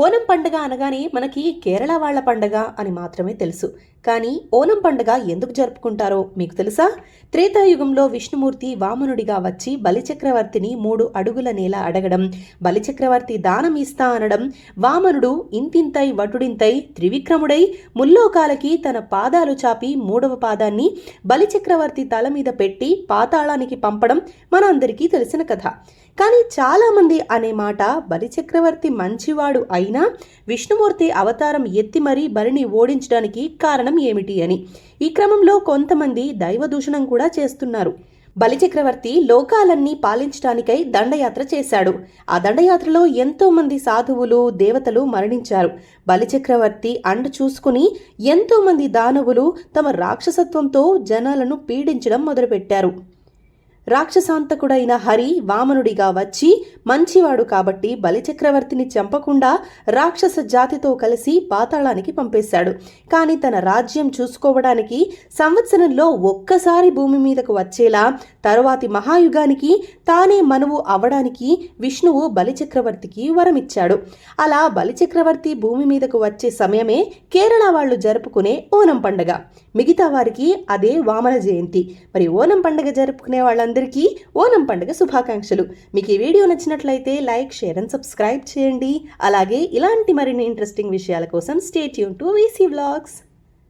ఓనం పండుగ అనగానే మనకి కేరళ వాళ్ళ పండగ అని మాత్రమే తెలుసు. కానీ ఓనం పండుగ ఎందుకు జరుపుకుంటారో మీకు తెలుసా? త్రేతాయుగంలో విష్ణుమూర్తి వామనుడిగా వచ్చి బలిచక్రవర్తిని మూడు అడుగుల నేల అడగడం బలిచక్రవర్తి దానం ఇస్తా అనడం వామనుడు ఇంతింతై వటుడింతై త్రివిక్రముడై ముల్లోకాలకి తన పాదాలు చాపి మూడవ పాదాన్ని బలిచక్రవర్తి తల మీద పెట్టి పాతాళానికి పంపడం మనందరికీ తెలిసిన కథ. కానీ చాలామంది అనే మాట బలిచక్రవర్తి మంచివాడు అయినా విష్ణుమూర్తి అవతారం ఎత్తి మరీ బలిని ఓడించడానికి కారణం ఏమిటి అని. ఈ క్రమంలో కొంతమంది దైవదూషణం కూడా చేస్తున్నారు. బలిచక్రవర్తి లోకాలన్నీ పాలించడానికై దండయాత్ర చేశాడు. ఆ దండయాత్రలో ఎంతోమంది సాధువులు దేవతలు మరణించారు. బలిచక్రవర్తి అండ చూసుకుని ఎంతోమంది దానవులు తమ రాక్షసత్వంతో జనాలను పీడించడం మొదలుపెట్టారు. రాక్షసాంతకుడైన హరి వామనుడిగా వచ్చి మంచివాడు కాబట్టి బలిచక్రవర్తిని చంపకుండా రాక్షస జాతితో కలిసి పాతాళానికి పంపేశాడు. కానీ తన రాజ్యం చూసుకోవడానికి సంవత్సరంలో ఒక్కసారి భూమి మీదకు వచ్చేలా తరువాతి మహాయుగానికి తానే మనువు అవడానికి విష్ణువు బలిచక్రవర్తికి వరమిచ్చాడు. అలా బలిచక్రవర్తి భూమి మీదకు వచ్చే సమయమే కేరళ వాళ్ళు జరుపుకునే ఓనం పండగ. మిగతా వారికి అదే వామన జయంతి. మరి ఓనం పండగ జరుపుకునే అందరికీ ఓనం పండగ శుభాకాంక్షలు. మీకు ఈ వీడియో నచ్చినట్లయితే లైక్ షేర్ అండ్ సబ్స్క్రైబ్ చేయండి. అలాగే ఇలాంటి మరిన్ని ఇంట్రెస్టింగ్ విషయాల కోసం state Yoon to VC vlogs.